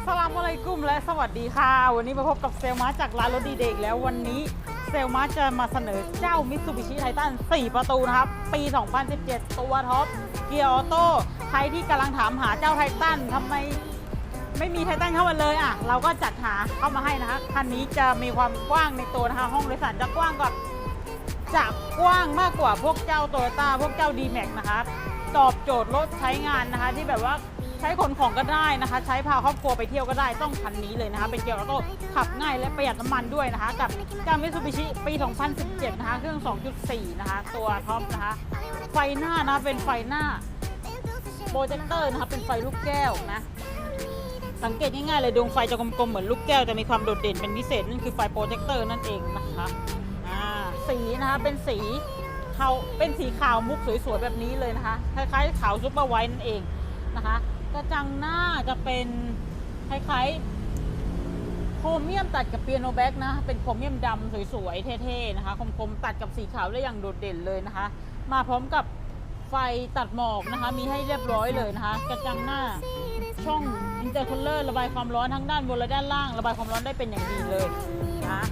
อัสลามุอะลัยกุมและสวัสดีค่ะ วันนี้มาพบกับเซลมาจากร้านรถดีเด็กแล้ววันนี้เซลมาจะมาเสนอเจ้ามิตซูบิชิไททัน4 ประตูนะครับ ปี 2017 ตัวท็อปเกียร์ออโต้ใครที่กำลังถามหาเจ้าไททันทำไมไม่มีไททันเข้ามาเลยอะ เราก็จัดหาเข้ามาให้นะคะคันนี้จะมีความกว้างในตัวนะคะห้องโดยสารจะกว้างกว่าจะกว้างมากกว่าพวกเจ้าโตโยต้าพวกเจ้า d m a x นะคะตอบโจทย์รถใช้งานนะคะที่แบบว่า ใช้ขนของก็ได้นะคะ ใช้พาครอบครัวไปเที่ยวก็ได้ต้องคันนี้เลยนะคะ เป็นเกียร์ออโต้ขับง่ายและประหยัดน้ำมันด้วยนะคะ กับเจ้ามิตซูบิชิปี 2017 นะคะ เครื่อง 2.4 นะคะ ตัวท็อปนะคะ ไฟหน้านะเป็นไฟหน้าโปรเจคเตอร์นะคะเป็นไฟลูกแก้วนะสังเกตง่ายๆเลยดวงไฟจะกลมๆเหมือนลูกแก้วจะมีความโดดเด่นเป็นพิเศษนั่นคือไฟโปรเจคเตอร์นั่นเองนะคะสีนะคะเป็นสีเทาเป็นสีขาวมุกสวยๆแบบนี้เลยนะคะคล้ายๆขาวซุปเปอร์ไวท์นั่นเองนะคะ กระจังหน้าจะเป็นคล้ายๆโครเมียมตัดกับเปียโนแบ็กนะ เป็นโครเมียมดำสวยๆ เท่ๆ นะคะ คมๆ ตัดกับสีขาวได้อย่างโดดเด่นเลยนะคะ มาพร้อมกับไฟตัดหมอกนะคะ มีให้เรียบร้อยเลยนะคะ กระจังหน้าช่องอินเตอร์คูลเลอร์ระบายความร้อนทั้งด้านบนและด้านล่าง ระบายความร้อนได้เป็นอย่างดีเลยนะ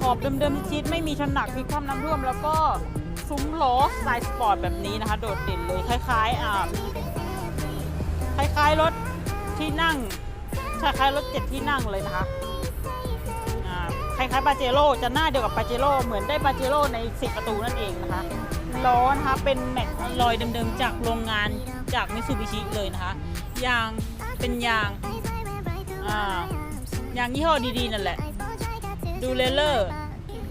ขอบเดิมๆชิดไม่มีชนหนักพลิกคว่ำน้ำท่วมแล้วก็ซุ้มล้อสไตล์สปอร์ตแบบนี้นะคะ โดดเด่นเลยคล้ายๆอ่า คล้ายๆรถที่นั่งคล้ายๆรถเจ็ดที่นั่งเลยนะคะอ่าคล้ายๆปาเจโร่จะหน้าเดียวกับปาเจโร่เหมือนได้ปาเจโร่ใน10ประตูนั่นเองนะคะล้อนะคะเป็นแม็กลอยเดิมๆจากโรงงานจากมิ t ซูบิชิเลยนะคะยางเป็นยางอ่ายางยี่ห้อดีๆนั่นแหละดูเลเลอร์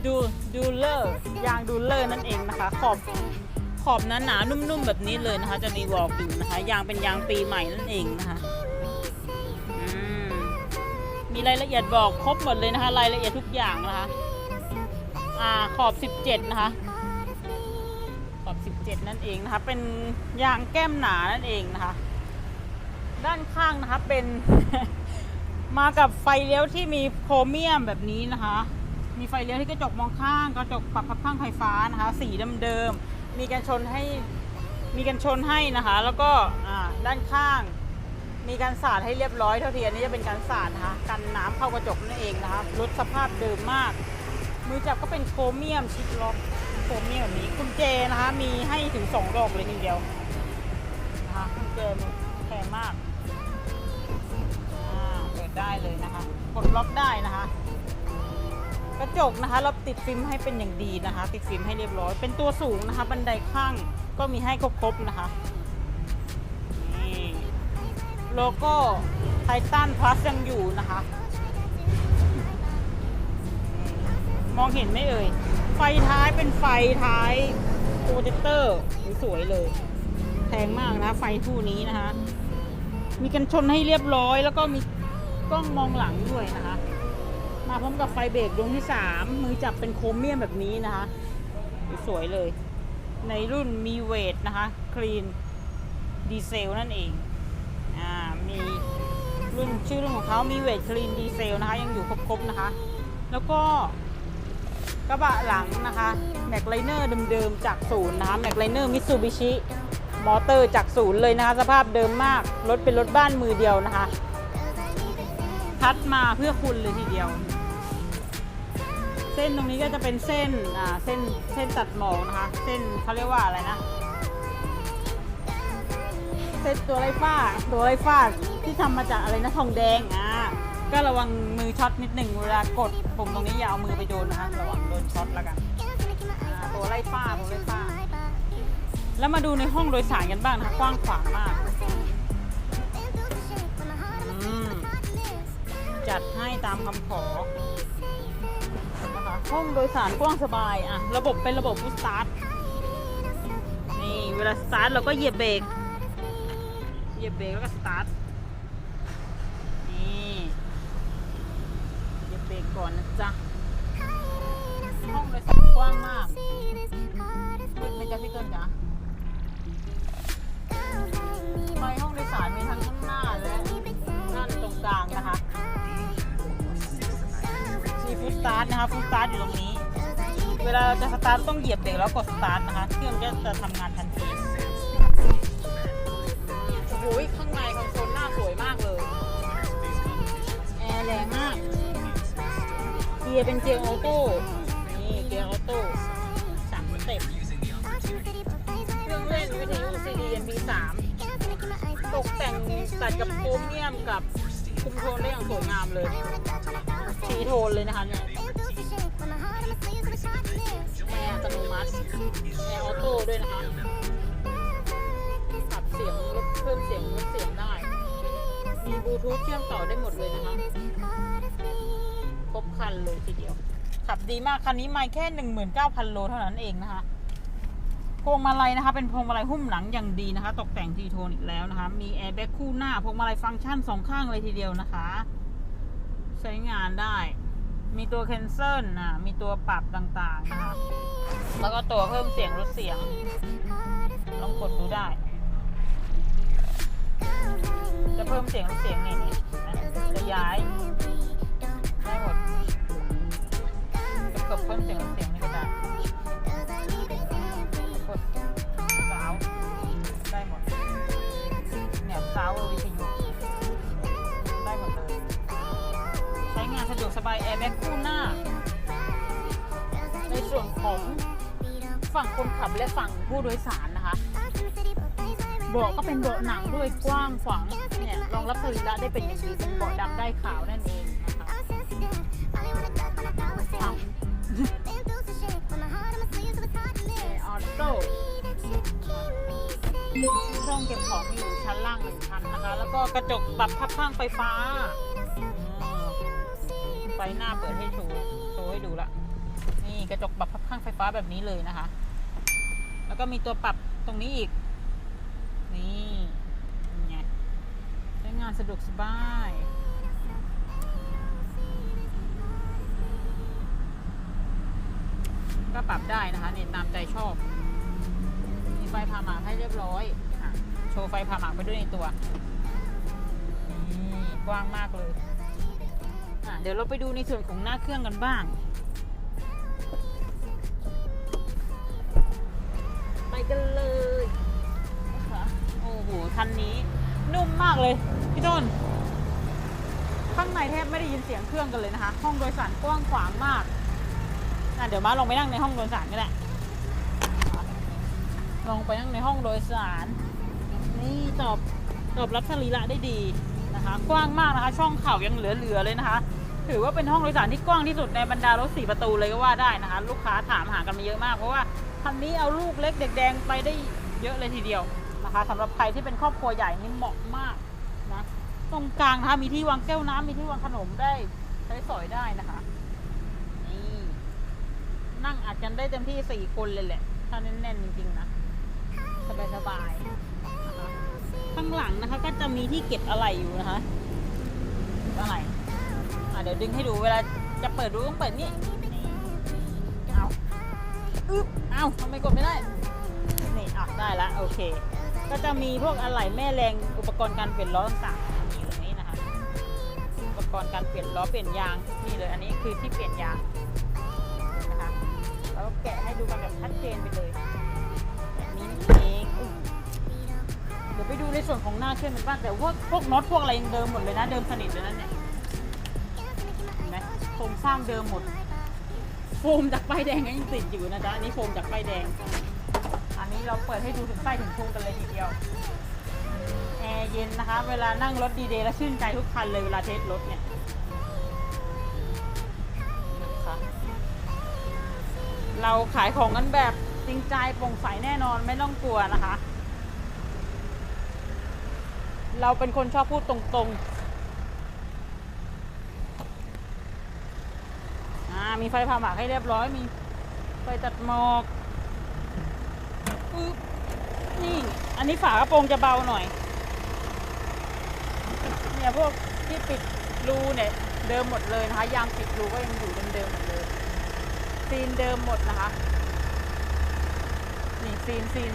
ดูดูเลอร์ยางดูเลอร์นั่นเองนะคะขอบ ขอบหนาหนาๆนุ่มๆ แบบนี้เลยนะคะ จะมีบอกอยู่นะคะ ยางเป็นยางปีใหม่นั่นเองนะคะมมีรายละเอียดบอกครบหมดเลยนะคะ รายละเอียดทุกอย่างนะคะ อ่าขอบ 17 นะคะ ขอบ 17 นั่นเองนะคะ เป็นยางแก้มหนานั่นเองนะคะ ด้านข้างนะคะเป็น มากับไฟเลี้ยวที่มีโครเมียมแบบนี้นะคะ มีไฟเลี้ยวที่กระจกมองข้าง กระจกปรับพับข้างไฟฟ้านะคะ สีเดิมๆ มีกันชนให้มีกันชนให้นะคะ แล้วก็ด้านข้าง มีการสาดให้เรียบร้อยเท่าทีอันนี้จะเป็นการสาดนะคะกันน้ำเข้ากระจกนั่นเองนะคะรถสภาพเดิมมาก มือจับก็เป็นโครเมียมชิดล็อกโครเมียมแบบนี้กุญแจนะคะ มีให้ถึงสองดอกเลยทีเดียวนะคะกุญแจมันแพงมากเปิดได้เลยนะคะกดล็อกได้นะคะ กระจกนะคะ เราติดฟิล์มให้เป็นอย่างดีนะคะ ติดฟิล์มให้เรียบร้อย เป็นตัวสูงนะคะ บันไดข้างก็มีให้ครบๆนะคะนี่โลโก้ไททันพลัสยังอยู่นะคะ มองเห็นไหมเอ่ย ไฟท้ายเป็นไฟท้ายโปรเจคเตอร์สวยเลยแพงมากนะไฟคู่นี้นะคะ มีกันชนให้เรียบร้อย แล้วก็มีกล้องมองหลังด้วยนะคะ มาพร้อมกับไฟเบรกดวงที่ 3 มือจับเป็นโครเมียมแบบนี้นะคะ สวยเลย ในรุ่นมีเวทนะคะคลีนดีเซลนั่นเองอ่ามีรุ่นชื่อรุ่นของเขามีเวทคลีนดีเซลนะคะ ยังอยู่ครบๆนะคะ แล้วก็กระบะหลังนะคะแม็กไลเนอร์เดิมๆจากศูนย์นะคะแม็กไลเนอร์มิตซูบิชิมอเตอร์จากศูนย์เลยนะคะ สภาพเดิมมาก รถเป็นรถบ้านมือเดียวนะคะทัดมาเพื่อคุณเลยทีเดียว ส้นตรงนี้ก็จะเป็นเส้นอ่าเส้นเส้นตัดหมอกนะคะ เส้นเขาเรียกว่าอะไรนะ เส้นตัวไรฟ้าตัวไรฟ้าที่ทำมาจากอะไรนะทองแดงอ่าก็ระวังมือช็อตนิดหนึ่งเวลากดปุ่มตรงนี้อย่าเอามือไปโดนนะคะระวังโดนช็อตแล้วกันตัวไล่ฟ้าตัวไล่ฟ้า แล้วมาดูในห้องโดยสารกันบ้างนะคะกว้างขวางมากจัดให้ตามคำขอ ห้องโดยสารกว้างสบายอะ ระบบเป็นระบบพุสตาร์ทนี่เวลาสตาร์ทเราก็เหยียบเบรกเหยียบเบรกแล้วก็สตาร์ทนี่เหยียบเบรกก่อนนะจ๊ะห้องโดยสารกว้างมากมืดไหมจ๊ะพี่ต้นจ๊ะไฟห้องโดยสารมี ตาร์ทนะคะฟูสตาร์ทอยู่ตรงนี้ เวลาจะสตาร์ทต้องเหยียบเบรกแล้วกดสตาร์ทนะคะ เครื่องก็จะทำงานทันทีโอ้ยข้างในคอนโซลหน้าสวยมากเลย แอร์แรงมาก เกียร์เป็นเกียร์ออโต้ นี่เกียร์ออโต้สามสเต็ปเครื่องเล่นวิทยุ CD MP3 ตกแต่งตัดกับโครเมียมกับคุมโทนได้อย่างสวยงามเลย สีโทนเลยนะคะเนี่ยแอร์อัตโนมัติแอร์ออโต้ด้วยนะคะปรับเสียงลดเพิ่มเสียงลดเสียงได้ มีบลูทูธเชื่อมต่อได้หมดเลยนะคะ ครบคันเลยทีเดียว ขับดีมากคันนี้ไม่แค่ 19,000 โลเท่านั้นเองนะคะพวงมาลัยนะคะ เป็นพวงมาลัยหุ้มหลังอย่างดีนะคะ ตกแต่งทีโทนอีกแล้วนะคะ มีแอร์แบ็คคู่หน้าพวงมาลัยฟังก์ชันสองข้างเลยทีเดียวนะคะ ใช้งานได้ มีตัวแคนเซิลนะมีตัวปรับต่างๆนะคะแล้วก็ตัวเพิ่มเสียงลดเสียง ลองกดดูได้ จะเพิ่มเสียงลดเสียงนี่นี่จะย้าย ผู้โดยสารนะคะเบาะก็เป็นเบาะหนังด้วยกว้างขวางเนี่ยรองรับสรีระได้เป็นอย่างดีเป็นเบาะดำได้ขาวนั่นเองนะคะอ้าวแอร์ออโต้ช่องเก็บของอยู่ชั้นล่างหนึ่งชั้นนะคะ แล้วก็กระจกปรับพับข้างไฟฟ้าอืมไฟหน้าเปิดให้โชว์โชว์ให้ดูละนี่กระจกปรับพับข้างไฟฟ้าแบบนี้เลยนะคะแล้ว ก็มีตัวปรับตรงนี้อีก นี่ไงใช้งานสะดวกสบายก็ปรับได้นะคะเนี่ยตามใจชอบ มีไฟพาหมากให้เรียบร้อยโชว์ไฟพาหมากไปด้วยในตัว กว้างมากเลย เดี๋ยวเราไปดูในส่วนของหน้าเครื่องกันบ้าง คันนี้ นุ่มมากเลยพี่ต้น ข้างในแทบไม่ได้ยินเสียงเครื่องกันเลยนะคะ ห้องโดยสารกว้างขวางมากอะเดี๋ยวมาลองไปนั่งในห้องโดยสารก็ได้ลองไปนั่งในห้องโดยสาร นี่ตอบตอบรับสรีระได้ดีนะคะ กว้างมากนะคะ ช่องเข่ายังเหลือๆเลยนะคะ ถือว่าเป็นห้องโดยสารที่กว้างที่สุดในบรรดารถสี่ประตูเลยก็ว่าได้นะคะ ลูกค้าถามหากันมาเยอะมากเพราะว่าคันนี้เอาลูกเล็กเด็กแดงไปได้เยอะเลยทีเดียว นะคะสำหรับใครที่เป็นครอบครัวใหญ่นี่เหมาะมากนะตรงกลางนะคะมีที่วางแก้วน้ำมีที่วางขนมได้ใช้สอยได้นะคะนี่นั่งอาจจะได้เต็มที่สี่คนเลยแหละถ้าแน่นๆจริงๆนะสบายๆนะคะข้างหลังนะคะ ก็จะมีที่เก็บอะไรอยู่นะคะอะไรอะเดี๋ยวดึงให้ดูเวลาจะเปิดดูต้องเปิดนี่นี่เอาอึ๊บเอาทำไมกดไม่ได้นี่อะได้ละโอเค ก็จะมีพวกอะไหล่แม่แรงอุปกรณ์การเปลี่ยนล้อต่างๆมีอยู่ตรงนี้นะคะ อุปกรณ์การเปลี่ยนล้อเปลี่ยนยางนี่เลย อันนี้คือที่เปลี่ยนยางนะคะแล้วก็แกะให้ดูกันแบบชัดเจนไปเลยแบบนี้นี่เองเดี๋ยวไปดูในส่วนของหน้าเครื่องกันบ้างแต่พวกพวกน็อตพวกอะไรยังเดิมหมดเลยนะเดิมสนิทเลยนะเนี่ยเห็นไหมโครงสร้างเดิมหมด โฟมจากป้ายแดงก็ยังติดอยู่นะจ๊ะอันนี้โฟมจากป้ายแดง นี้เราเปิดให้ดูถึงใต้ถึงพุงกันเลยทีเดียวแอร์เย็นนะคะ เวลานั่งรถดีเดย์แล้วชื่นใจทุกคันเลยเวลาเทสรถเนี่ยเราขายของกันแบบจริงใจโปร่งใสแน่นอนไม่ต้องกลัวนะคะ เราเป็นคนชอบพูดตรงๆอ่ามีไฟผ่าหมากให้เรียบร้อยมีไฟตัดหมอก ปึ๊บนี่ อันนี้ฝากระโปรงจะเบาหน่อย เนี่ยพวกที่ปิดรูเนี่ย เดิมหมดเลยนะคะ ยางปิดรูก็ยังอยู่เดิมๆหมดเลยซีนเดิมหมดนะคะ นี่ซีนซีน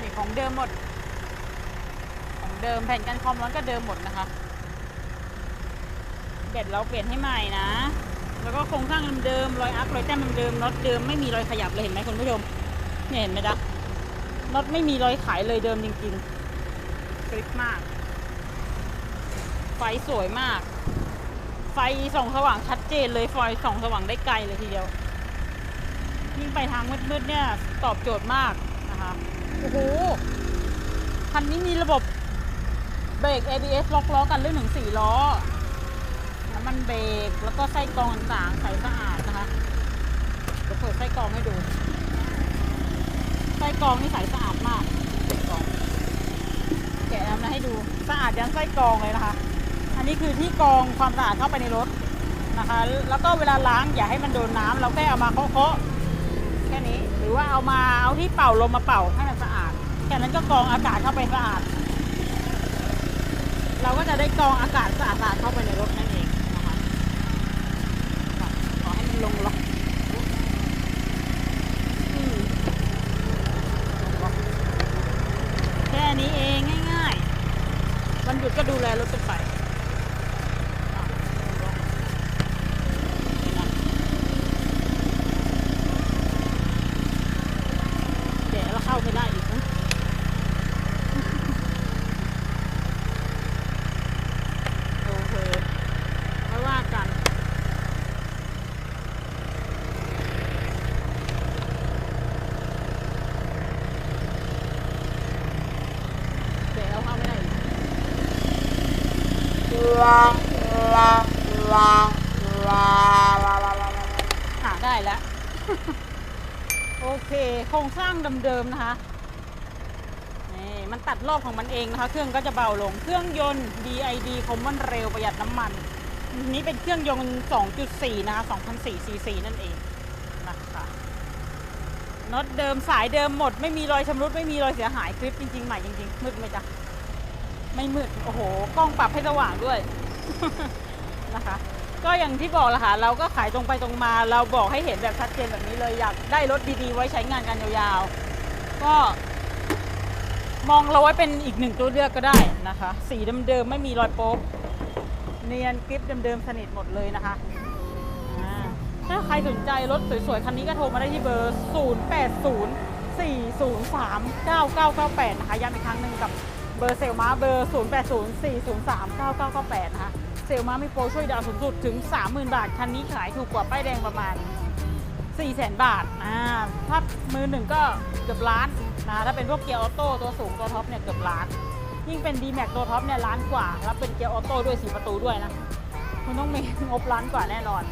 นี่ของเดิมหมด ของเดิมแผ่นกันความร้อนก็เดิมหมดนะคะเบ็ดเราเปลี่ยนให้ใหม่นะ แล้วก็โครงสร้างเดิมรอยอัพรอยแต้มเดิมน็อตเดิมไม่มีรอยขยับเลยเห็นไหมคุณผู้ชมเนี่ยเห็นไหมจ๊ะ น็อตไม่มีรอยขายเลยเดิมจริงๆคลิปมาก ไฟสวยมาก ไฟส่องสว่างชัดเจนเลยไฟส่องสว่างได้ไกลเลยทีเดียวยิ่งไปทางมืดๆเนี่ย ตอบโจทย์มากนะคะโอ้โหคันนี้มีระบบเบรก ABS ล็อกล้อกันเรื่องหนึ่งสี่ล้อน้ำมันเบรกแล้วก็ไส้กรองต่างๆใสสะอาดนะคะเดี๋ยวเปิดไส้กรองให้ดู ส้กรองนี่ใสสะอาดมากแกะน้ำนะให้ดูสะอาดยันไส้กรองเลยนะคะ อันนี้คือที่กรองความสะอาดเข้าไปในรถนะคะ แล้วก็เวลาล้างอย่าให้มันโดนน้ำเราแค่เอามาเคาะๆแค่นี้ หรือว่าเอามาเอาที่เป่าลมมาเป่าให้มันสะอาดแค่นั้นก็กรองอากาศเข้าไปสะอาด เราก็จะได้กรองอากาศสะอาดๆเข้าไปในรถนั่นเองนะคะขอให้มันลงล็อกอืมแค่นี้เองง่ายๆ วันหยุดก็ดูแลรถกันไปอะนี่นะแกะแล้วเข้าไม่ได้อีกนะ โอเคไม่ว่ากัน เดี๋ยวเราเข้าไม่ได้อีกหาได้แล้ว โอเค โครงสร้าง เดิมนะคะนี่มันตัดรอบของมันเองนะคะ เครื่องก็จะเบาลงเครื่องยนต์ DID คมมันเร็วประหยัดน้ำมันอัน นี้เป็นเครื่องยนต์ 2.4 นะคะ2,004ซีซีนั่นเองนะคะน็อตเดิมสายเดิมหมด ไม่มีรอยชำรุดไม่มีรอยเสียหายคลิปจริงๆใหม่จริงๆมืดไหมจ๊ะไม่มืดโอ้โหกล้องปรับให้สว่างด้วยนะคะ ก็อย่างที่บอกละค่ะเราก็ขายตรงไปตรงมา เราบอกให้เห็นแบบชัดเจนแบบนี้เลยอยากได้รถดีๆ ไว้ใช้งานกันยาวๆ ก็ มองเราไว้เป็นอีกหนึ่งตัวเลือกก็ได้นะคะ สีเดิมๆไม่มีรอยโป๊บเนียนกริปเดิมๆสนิทหมดเลยนะคะอ่าถ้าใครสนใจรถสวยๆ คันนี้ก็โทรมาได้ที่เบอร์ 0 8 0 4 0 3 9 9 9 8 นะคะย้ำอีกครั้งหนึ่งกับเบอร์เซลมาเบอร์ 0 8 0 4 0 3 9 9 9 8 นะคะ เซลมามีโปรช่วยดาวสูงสุดถึง 30,000 บาท คันนี้ขายถูกกว่าป้ายแดงประมาณ 4ี่แสนบาทอ่าถ้ามือหนึ่งก็เกือบล้านนะถ้าเป็นพวกเกียร์ออโต้ตัวสูงตัวท็อปเนี่ยเกือบล้าน ยิ่งเป็น d m a x ตัวท็อปเนี่ยล้านกว่า แล้วเป็นเกียร์ออโต้ด้วย4ประตูด้วยนะคุณต้องมีงบล้านกว่าแน่นอน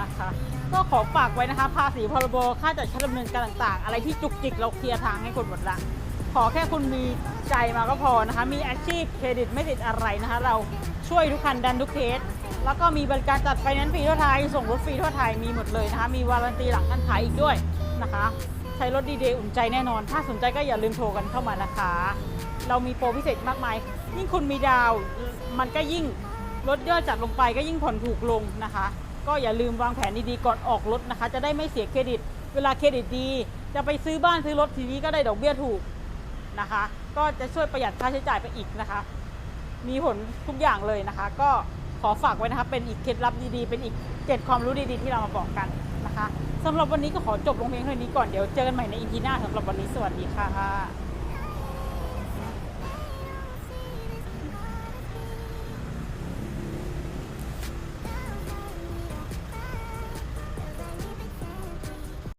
นะคะก็ขอฝากไว้นะคะภาษีพรบค่าจัดใช้ดำเนินการต่างๆ อะไรที่จุกจิกเราเคลียร์ทางให้คนหมดละ ขอแค่คุณมีใจมาก็พอนะคะ มีอาชีพเครดิตไม่ติดอะไรนะคะ เราช่วยทุกคันดันทุกเคส แล้วก็มีบริการจัดไฟแนนซ์ฟรีทั่วไทย ส่งรถฟรีทั่วไทยมีหมดเลยนะคะ มีวารันตีหลังการขายอีกด้วยนะคะ ใช้รถดีเดย์อุ่นใจแน่นอน ถ้าสนใจก็อย่าลืมโทรกันเข้ามานะคะ เรามีโปรพิเศษมากมาย ยิ่งคุณมีดาว มันก็ยิ่งลดยอดจัดลงไปก็ยิ่งผ่อนถูกลงนะคะ ก็อย่าลืมวางแผนดีๆก่อนออกรถนะคะ จะได้ไม่เสียเครดิต เวลาเครดิตดี จะไปซื้อบ้านซื้อรถทีนี้ก็ได้ดอกเบี้ยถูก นะคะ ก็จะช่วยประหยัดค่าใช้จ่ายไปอีกนะคะ มีผลทุกอย่างเลยนะคะ ก็ขอฝากไว้นะคะ เป็นอีกเคล็ดลับดีๆ เป็นอีกเจ็ดความรู้ดีๆ ที่เรามาบอกกันนะคะสำหรับวันนี้ก็ขอจบลงเพียงเท่านี้ก่อน เดี๋ยวเจอกันใหม่ในอีพีหน้าสำหรับวันนี้สวัสดีค่ะ